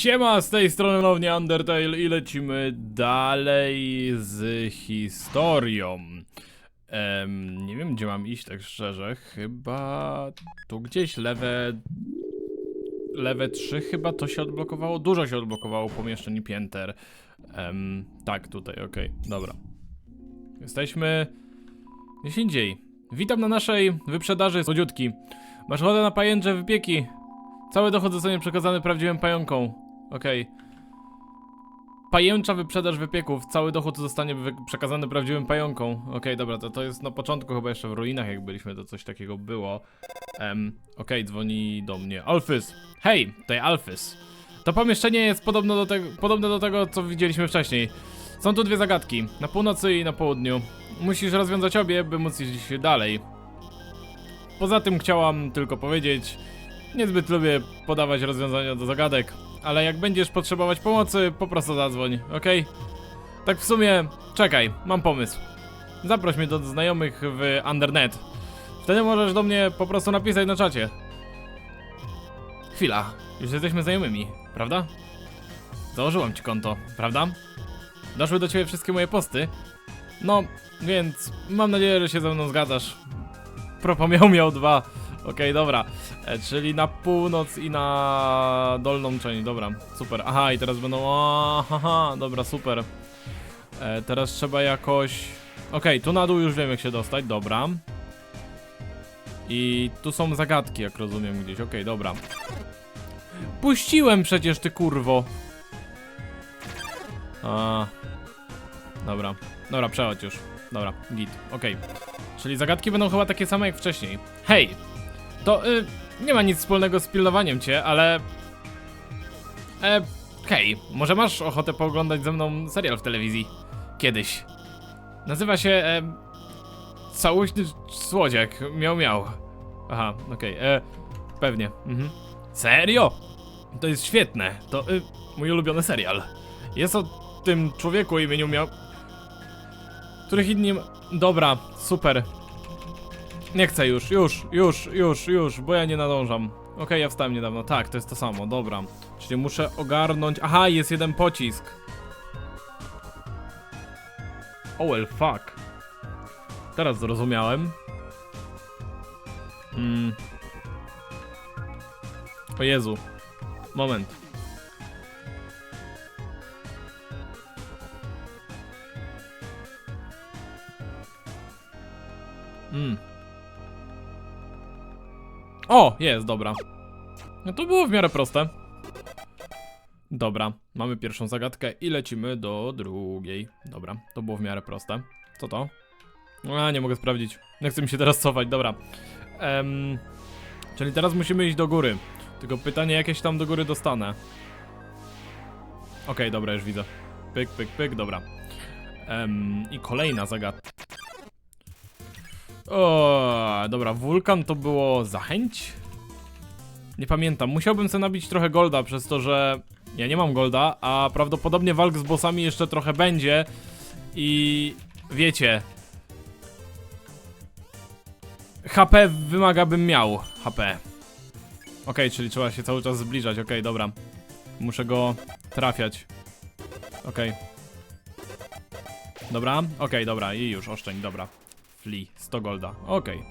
Siema, z tej strony ponownie Undertale i lecimy dalej z historią. Em, nie wiem, gdzie mam iść, tak szczerze. Chyba tu gdzieś lewe... Lewe 3 chyba to się odblokowało. Dużo się odblokowało pomieszczeń i pięter. Em, tak, tutaj, okej, dobra. Jesteśmy gdzieś indziej. Witam na naszej wyprzedaży słodziutki. Masz ochotę na pajęcze wypieki? Cały dochód zostanie przekazany prawdziwym pająkom. Okej. Pajęcza wyprzedaż wypieków. Cały dochód zostanie przekazany prawdziwym pająkom. Okej, dobra, to, to jest na początku chyba jeszcze w ruinach jak byliśmy, to coś takiego było. Um, Okej, dzwoni do mnie. Alfys! Hej, tutaj Alfys. To pomieszczenie jest podobne do, tego, podobne do tego, co widzieliśmy wcześniej. Są tu dwie zagadki, na północy i na południu. Musisz rozwiązać obie, by móc iść dalej. Poza tym chciałam tylko powiedzieć, Niezbyt lubię podawać rozwiązania do zagadek, ale jak będziesz potrzebować pomocy, po prostu zadzwoń, okej? Tak w sumie, czekaj, mam pomysł. Zaproś mnie do znajomych w Undernet. Wtedy możesz do mnie po prostu napisać na czacie. Chwila, już jesteśmy znajomymi, prawda? Założyłam ci konto, prawda? Doszły do ciebie wszystkie moje posty. No, więc mam nadzieję, że się ze mną zgadzasz. Propo miał miał dwa. Okej, dobra. E, czyli na północ i na dolną część, dobra, super. Aha, i teraz będą. O, haha, dobra, super. E, teraz trzeba jakoś. Okej, tu na dół już wiem, jak się dostać, dobra. I tu są zagadki, jak rozumiem, gdzieś. Okej, dobra. Puściłem przecież, ty kurwo. A. Dobra, dobra, przechodź już. Dobra, git, okej. Czyli zagadki będą chyba takie same jak wcześniej. Hej! To y, nie ma nic wspólnego z pilnowaniem cię, ale. E, hej, może masz ochotę pooglądać ze mną serial w telewizji? Kiedyś. Nazywa się. E, Całuśny słodziak. Miał miał. Aha, okej. E, pewnie. Mhm. Serio? To jest świetne. To y, mój ulubiony serial. Jest o tym człowieku imieniu miał. Których inni. Dobra, super. Nie chcę już, już, już, już, już, bo ja nie nadążam. Okej, ja wstałem niedawno. Tak, to jest to samo, dobra. Czyli muszę ogarnąć. Aha, jest jeden pocisk. Oh well, fuck. Teraz zrozumiałem. Hmm. O Jezu. Moment. O, jest, dobra. No to było w miarę proste. Dobra, mamy pierwszą zagadkę i lecimy do drugiej. Dobra, to było w miarę proste. Co to? A, nie mogę sprawdzić. Nie chcę mi się teraz cofać, dobra. Em, czyli teraz musimy iść do góry. Tylko pytanie, jakieś tam do góry dostanę. Okej, dobra, już widzę. Pyk, pyk, pyk, dobra. Em, I kolejna zagadka. O, dobra, wulkan to było zachęć? Nie pamiętam, musiałbym sobie nabić trochę golda przez to, że ja nie mam golda, a prawdopodobnie walk z bossami jeszcze trochę będzie i wiecie HP wymaga bym miał HP Okej, czyli trzeba się cały czas zbliżać, okej, dobra. Muszę go trafiać. Okej. Dobra, okej, dobra. I już, oszczędź, dobra Flea, 100 golda, okej.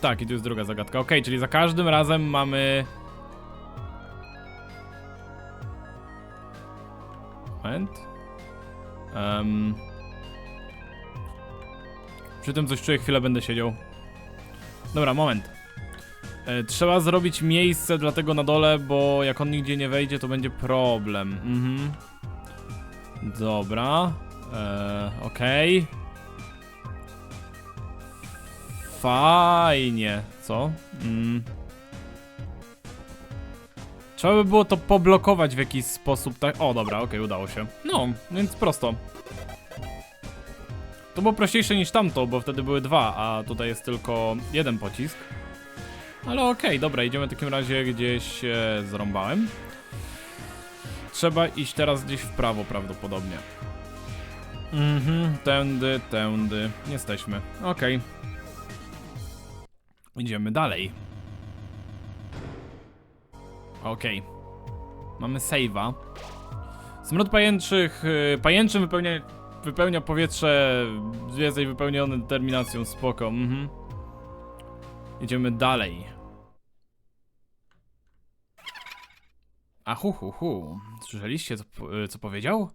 Tak, i tu jest druga zagadka, okej, czyli za każdym razem mamy Moment. Um, Przy tym coś czuję, chwilę będę siedział. Dobra, moment. E, Trzeba zrobić miejsce dla tego na dole, bo jak on nigdzie nie wejdzie, to będzie problem. Mhm. Dobra. E, Okej Fajnie, co? Mm. Trzeba by było to poblokować w jakiś sposób, tak? O, dobra, okej, udało się. No, więc prosto. To było prościejsze niż tamto, bo wtedy były dwa, a tutaj jest tylko jeden pocisk. Ale okej, dobra, idziemy w takim razie gdzieś e, zrąbałem. Trzeba iść teraz gdzieś w prawo prawdopodobnie. Mhm, tędy, tędy. Jesteśmy. Okej. Idziemy dalej. Okej. Mamy save'a. Smród pajęczych, y, pajęczym wypełnia, wypełnia powietrze, zwiedzaj wypełnione determinacją, spoko, mhm. Idziemy dalej. A hu, hu, hu. Słyszeliście, co, co powiedział?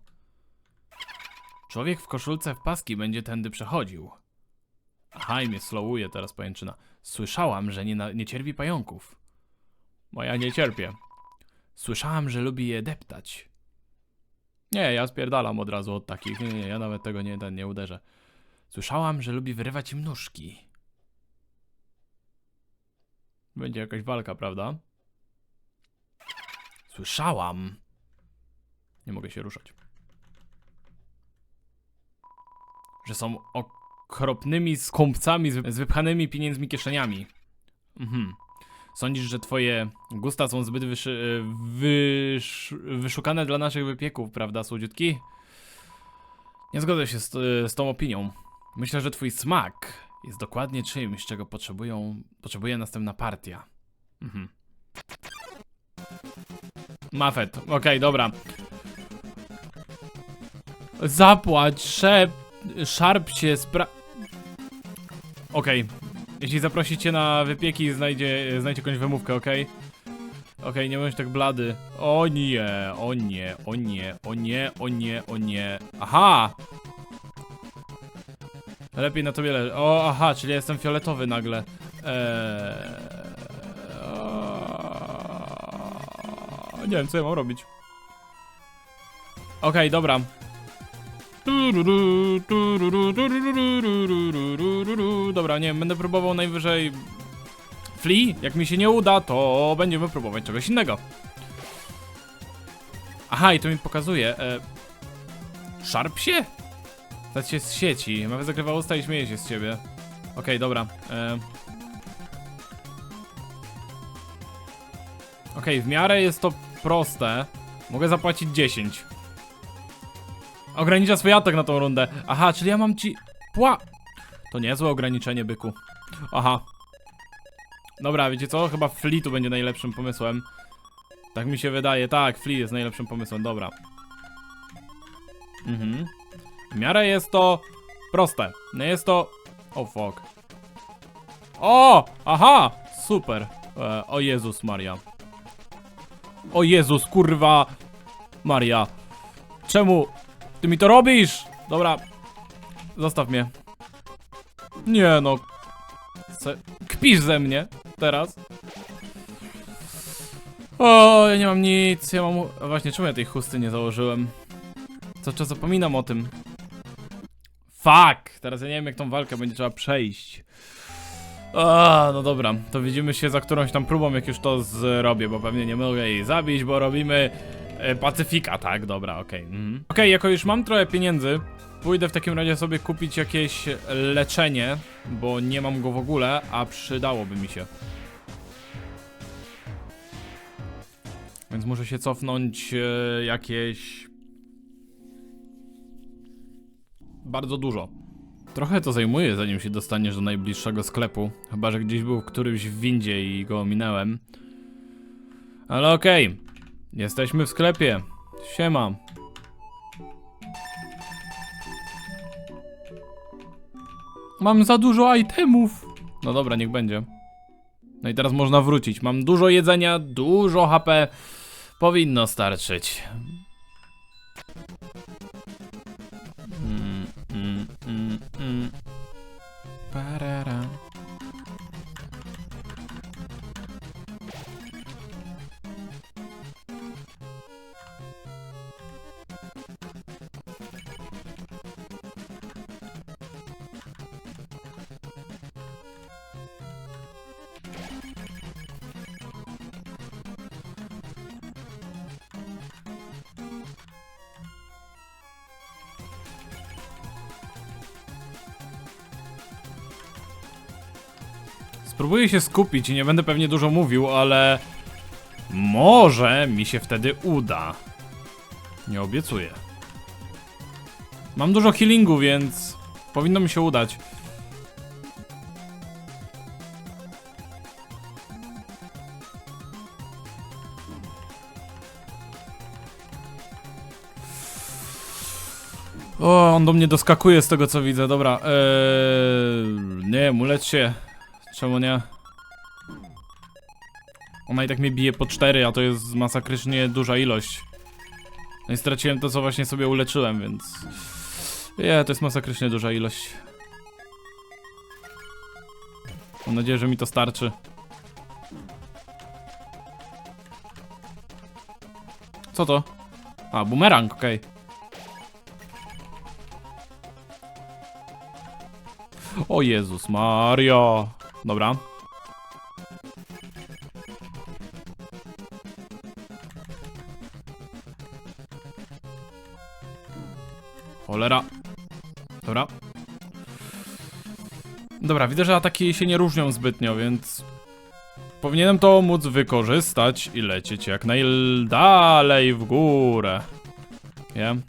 Człowiek w koszulce w paski będzie tędy przechodził. Aha, i mnie slowuje teraz pajęczyna. Słyszałam, że nie, na, nie cierpi pająków. Bo ja nie cierpię. Słyszałam, że lubi je deptać. Nie, ja spierdalam od razu od takich. Nie, nie, ja nawet tego nie, nie uderzę. Słyszałam, że lubi wyrywać im nóżki. Będzie jakaś walka, prawda? Słyszałam. Nie mogę się ruszać. Że są okropnymi skąpcami z, wypchanymi pieniędzmi kieszeniami. Mhm. Sądzisz, że twoje gusta są zbyt wyszy, wysz, wyszukane dla naszych wypieków, prawda, słodziutki? Nie zgodzę się z, z tą opinią. Myślę, że twój smak jest dokładnie czymś, czego potrzebują, potrzebuje następna partia. Mhm. Mafet, okej, dobra. Zapłać, szep, szarp się, spra... Okej. Jeśli zaprosicie na wypieki, znajdzie, znajdzie jakąś wymówkę, okej? Okej, nie bądź tak blady. O nie, o nie, o nie, o nie, o nie, o nie. Aha! Lepiej na tobie leży. O, aha, czyli jestem fioletowy nagle. Eee... Nie wiem, co ja mam robić. Okej, dobra. Dobra, nie będę próbował najwyżej... Flea? Jak mi się nie uda, to będziemy próbować czegoś innego. Aha, i to mi pokazuje. E... Szarp się? Stać się z sieci. Nawet zakrywa usta i śmieje się z ciebie. Okej, dobra. E... Okej, w miarę jest to proste. Mogę zapłacić 10. Ogranicza swój atak na tą rundę. Aha, czyli ja mam ci... Pła... To niezłe ograniczenie, byku. Aha. Dobra, wiecie co? Chyba Flea będzie najlepszym pomysłem. Tak mi się wydaje. Tak, Flea jest najlepszym pomysłem, dobra. Mhm. W miarę jest to proste. Nie jest to... O, fuck. O! Aha! Super. E, o Jezus Maria. O Jezus, kurwa. Maria. Czemu ty mi to robisz? Dobra. Zostaw mnie. Nie no. Se... Kpisz ze mnie. Teraz. O, ja nie mam nic. Ja mam... Właśnie, czemu ja tej chusty nie założyłem? Co czas zapominam o tym. Fuck! Teraz ja nie wiem jak tą walkę będzie trzeba przejść. A, no dobra, to widzimy się za którąś tam próbą, jak już to zrobię, bo pewnie nie mogę jej zabić, bo robimy e, Pacyfika, tak, dobra, okej. mhm. Okej, jako już mam trochę pieniędzy, pójdę w takim razie sobie kupić jakieś leczenie, bo nie mam go w ogóle, a przydałoby mi się. Więc muszę się cofnąć e, jakieś... Bardzo dużo. Trochę to zajmuje, zanim się dostaniesz do najbliższego sklepu. Chyba, że gdzieś był któryś w windzie i go ominąłem. Ale okej. Jesteśmy w sklepie. Siema. Mam za dużo itemów. No dobra, niech będzie. No i teraz można wrócić. Mam dużo jedzenia, dużo HP. Powinno starczyć. Spróbuję się skupić i nie będę pewnie dużo mówił, ale... Może mi się wtedy uda. Nie obiecuję. Mam dużo healingu, więc powinno mi się udać. O, on do mnie doskakuje z tego co widzę, dobra. Eee, nie, mu się. Czemu nie? Ona i tak mnie bije po 4, a to jest masakrycznie duża ilość. No i straciłem to, co właśnie sobie uleczyłem, więc... Nie, to jest masakrycznie duża ilość. Mam nadzieję, że mi to starczy. Co to? A, bumerang, okej. O Jezus Mario. Dobra. Cholera. Dobra. Dobra, widzę, że ataki się nie różnią zbytnio, więc... Powinienem to móc wykorzystać i lecieć jak najdalej w górę. Wiem.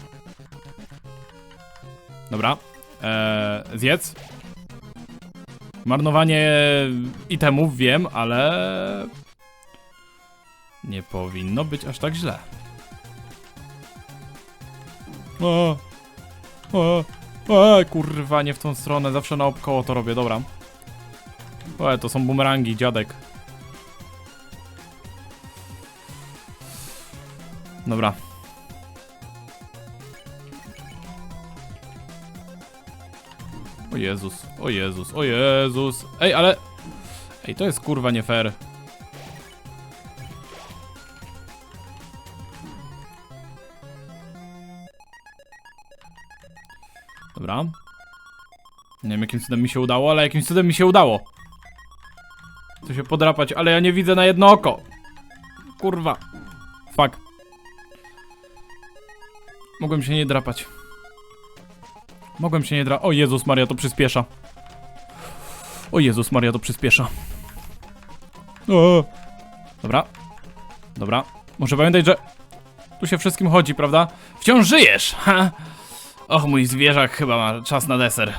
Dobra. Eee, zjedz. Marnowanie itemów, wiem, ale... Nie powinno być aż tak źle. O, o, o, kurwa, nie w tą stronę, zawsze naokoło to robię, dobra. O, to są bumerangi, dziadek. Dobra. O Jezus, o Jezus, o Jezus. Ej, ale... Ej, to jest kurwa nie fair. Dobra. Nie wiem jakim cudem mi się udało, ale jakimś cudem mi się udało. Chcę się podrapać, ale ja nie widzę na jedno oko. Kurwa. Fuck. Mogłem się nie drapać. Mogłem się nie dra... O Jezus Maria, to przyspiesza. O Jezus Maria, to przyspiesza. O. Dobra. Dobra. Muszę pamiętać, że... Tu się wszystkim chodzi, prawda? Wciąż żyjesz! Ha! Och, mój zwierzak chyba ma czas na deser.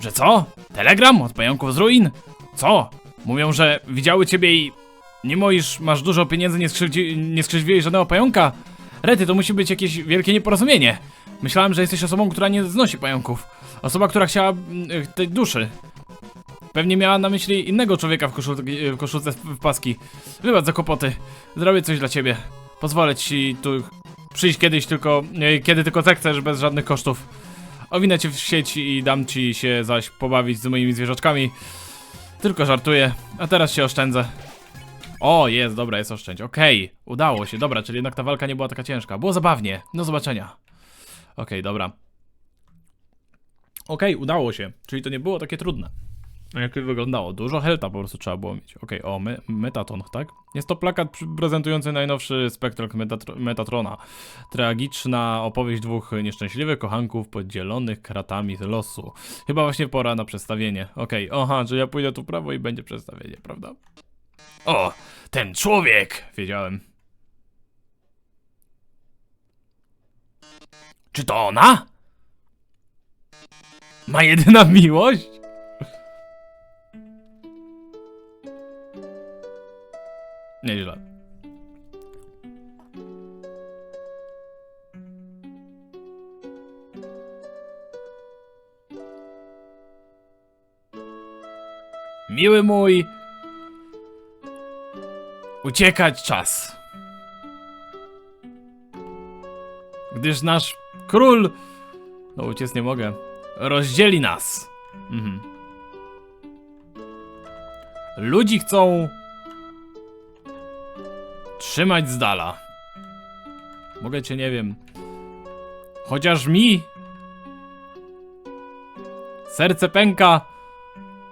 Że co? Telegram od pająków z ruin? Co? Mówią, że widziały ciebie i... Mimo iż masz dużo pieniędzy, nie, skrzywdzi... nie skrzywdziłeś żadnego pająka? Rety, to musi być jakieś wielkie nieporozumienie. Myślałem, że jesteś osobą, która nie znosi pająków. Osoba, która chciała mm, tej duszy. Pewnie miała na myśli innego człowieka w, koszul w koszulce w paski. Wybacz za kłopoty. Zrobię coś dla ciebie. Pozwolę ci tu przyjść kiedyś tylko, e, kiedy tylko zechcesz, bez żadnych kosztów. Owinę cię w sieci i dam ci się zaś pobawić z moimi zwierzaczkami. Tylko żartuję, a teraz się oszczędzę. O, jest, dobra, jest oszczędź. Okej, udało się, dobra, czyli jednak ta walka nie była taka ciężka. Było zabawnie, do zobaczenia. Okej, dobra. Okej, udało się, czyli to nie było takie trudne. No, Jak wyglądało? Dużo helta po prostu trzeba było mieć. Okej, o, me Metaton, tak? Jest to plakat prezentujący najnowszy spektrok Metatro Metatrona. Tragiczna opowieść dwóch nieszczęśliwych kochanków podzielonych kratami losu. Chyba właśnie pora na przedstawienie. Okej, aha, że ja pójdę tu w prawo i będzie przedstawienie, prawda? O, ten człowiek! Wiedziałem. Czy to ona? Ma jedyna miłość? Nieźle. Miły mój. Uciekać czas. Gdyż nasz król. No uciec nie mogę. Rozdzieli nas. Mhm. Ludzi chcą trzymać z dala. Mogę cię, nie wiem. Chociaż mi serce pęka,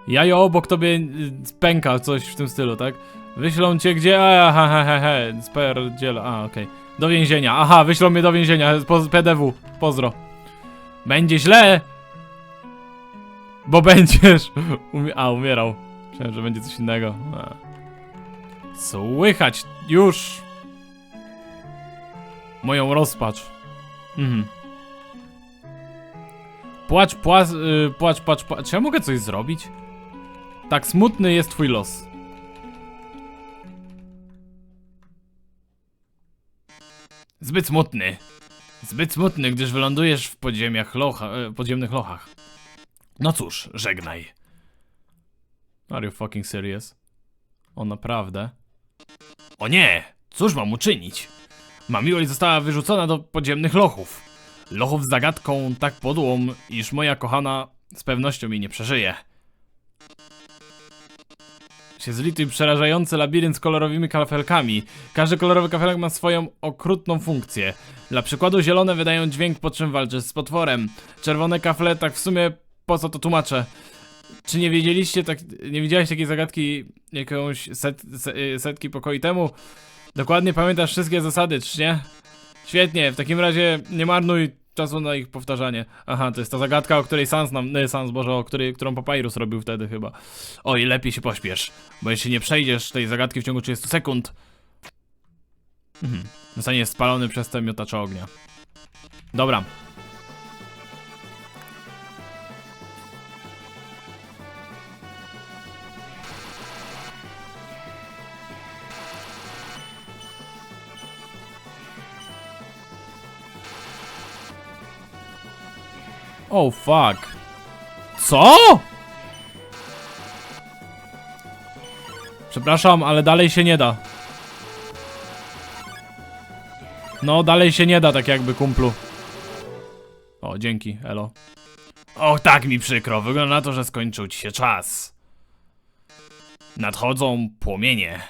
jajo obok tobie pęka, coś w tym stylu, tak? Wyślą cię gdzie? A, ha, ha, ha, ha. Sperdziel, a, okej. Do więzienia, aha, wyślą mnie do więzienia, po, PDW, pozdro. Będzie źle, bo będziesz, umie a, umierał. Myślałem, że będzie coś innego. A. Słychać już moją rozpacz. Mhm. Płacz, płacz, y, płacz, płacz, płacz. Czy ja mogę coś zrobić? Tak smutny jest twój los. Zbyt smutny. Zbyt smutny, gdyż wylądujesz w podziemiach locha, e, podziemnych lochach. No cóż, żegnaj. Are you fucking serious? O naprawdę? O nie! Cóż mam uczynić? Mamiłość została wyrzucona do podziemnych lochów. Lochów z zagadką tak podłą, iż moja kochana z pewnością jej nie przeżyje. Się zlituj przerażający labirynt z kolorowymi kafelkami. Każdy kolorowy kafelek ma swoją okrutną funkcję. Dla przykładu zielone wydają dźwięk po czym walczysz z potworem. Czerwone kafle tak w sumie po co to tłumaczę? Czy nie wiedzieliście tak, nie widziałeś takiej zagadki jakąś set, se, y, setki pokoi temu? Dokładnie pamiętasz wszystkie zasady, czy nie? Świetnie, w takim razie nie marnuj czasu na ich powtarzanie. Aha, to jest ta zagadka, o której Sans nam, nie, Sans, Boże, o której, którą Papyrus robił wtedy chyba. Oj, lepiej się pośpiesz, bo jeśli nie przejdziesz tej zagadki w ciągu 30 sekund, mhm, zostaniesz spalony przez te miotacze ognia. Dobra. Oh fuck. Co? Przepraszam, ale dalej się nie da. No, dalej się nie da, tak jakby, kumplu. O, dzięki, elo. Och, tak mi przykro, wygląda na to, że skończył ci się czas. Nadchodzą płomienie.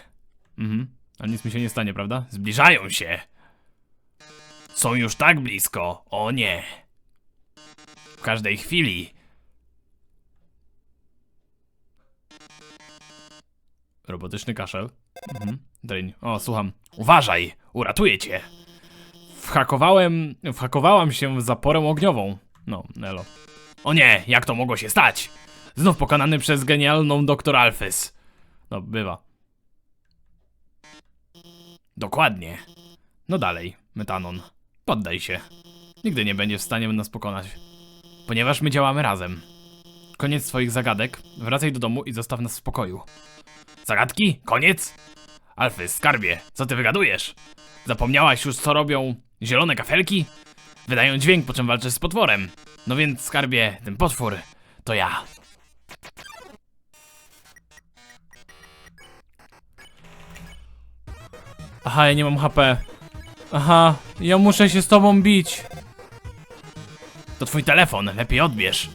Mhm, a nic mi się nie stanie, prawda? Zbliżają się. Są już tak blisko, o nie. Każdej chwili. Robotyczny kaszel. Mhm. Dryń. O, słucham. Uważaj! Uratuję cię! Whakowałem... Whakowałam się w zaporę ogniową. No, elo. O nie! Jak to mogło się stać? Znów pokonany przez genialną doktor Alphys. No, bywa. Dokładnie. No dalej, Metanon. Poddaj się. Nigdy nie będziesz w stanie nas pokonać ponieważ my działamy razem. Koniec swoich zagadek, wracaj do domu i zostaw nas w spokoju. Zagadki? Koniec? Alfy, skarbie, co ty wygadujesz? Zapomniałaś już, co robią zielone kafelki? Wydają dźwięk, po czym walczysz z potworem. No więc, skarbie, ten potwór to ja. Aha, ja nie mam HP. Aha, ja muszę się z tobą bić. To twój telefon, lepiej odbierz.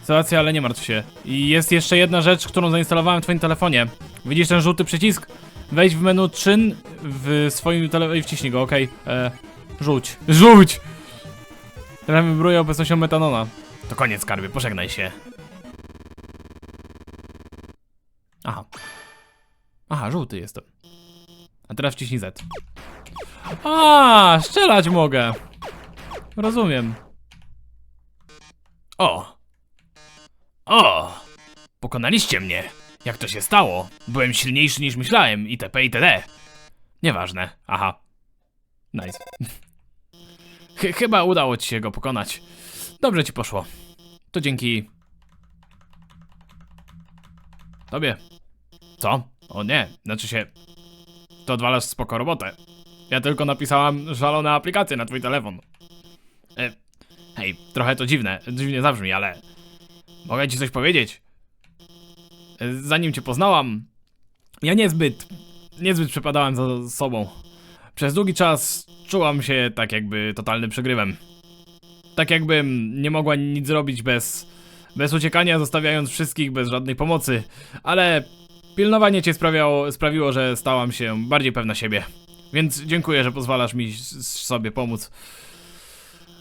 Sytuacja, ale nie martw się. I jest jeszcze jedna rzecz, którą zainstalowałem w twoim telefonie. Widzisz ten żółty przycisk? Wejdź w menu czyn w swoim telefonie i wciśnij go, okej. Okay. Rzuć. Rzuć! Telefon wybruje obecnością metanona. To koniec, skarbie, pożegnaj się. Aha. Aha, żółty jestem. A teraz wciśnij Z. A, strzelać mogę. Rozumiem. O! O! Pokonaliście mnie! Jak to się stało? Byłem silniejszy niż myślałem, itp. itd. Nieważne. Aha. Nice. Ch chyba udało ci się go pokonać. Dobrze ci poszło. To dzięki... Tobie. Co? O nie, znaczy się... To odwalasz spoko robotę. Ja tylko napisałam szalone aplikacje na twój telefon. E, Hej, trochę to dziwne, dziwnie zabrzmi, ale... Mogę ci coś powiedzieć? Zanim cię poznałam, ja niezbyt, niezbyt przepadałem za sobą. Przez długi czas czułam się tak jakby totalnym przegrywem. Tak jakbym nie mogła nic zrobić bez, bez uciekania, zostawiając wszystkich bez żadnej pomocy. Ale pilnowanie cię sprawiało, sprawiło, że stałam się bardziej pewna siebie. Więc dziękuję, że pozwalasz mi sobie pomóc.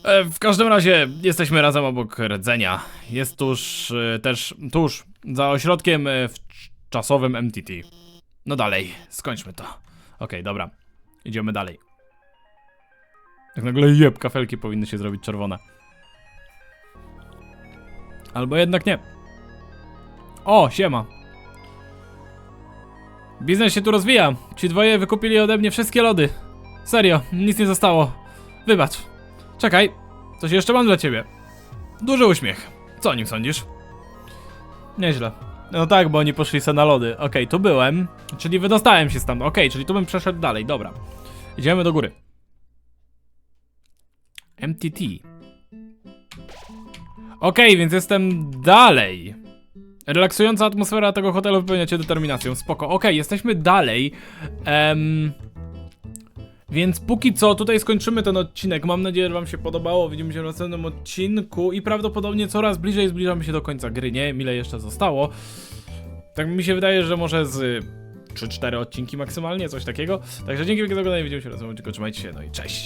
E, W każdym razie jesteśmy razem obok rdzenia. Jest tuż e, też tuż za ośrodkiem e, w cz- czasowym MTT. No dalej, skończmy to. Okej, dobra. Idziemy dalej. Jak nagle jeb, kafelki powinny się zrobić czerwone. Albo jednak nie. O, siema. Biznes się tu rozwija. Ci dwoje wykupili ode mnie wszystkie lody. Serio, nic nie zostało. Wybacz. Czekaj, coś jeszcze mam dla ciebie. Duży uśmiech. Co o nim sądzisz? Nieźle. No tak, bo oni poszli se na lody. Okej, tu byłem, czyli wydostałem się stamtąd. Okej, czyli tu bym przeszedł dalej, dobra. Idziemy do góry. MTT. Okej, więc jestem dalej. Relaksująca atmosfera tego hotelu wypełnia cię determinacją. Spoko. Okej, jesteśmy dalej. Em, więc póki co tutaj skończymy ten odcinek. Mam nadzieję, że wam się podobało. Widzimy się w następnym odcinku i prawdopodobnie coraz bliżej zbliżamy się do końca gry. Nie ile jeszcze zostało. Tak mi się wydaje, że może z 3-4 odcinki maksymalnie, coś takiego. Także dzięki wielkie za oglądanie, widzimy się w następnym odcinku. Trzymajcie się, no i cześć.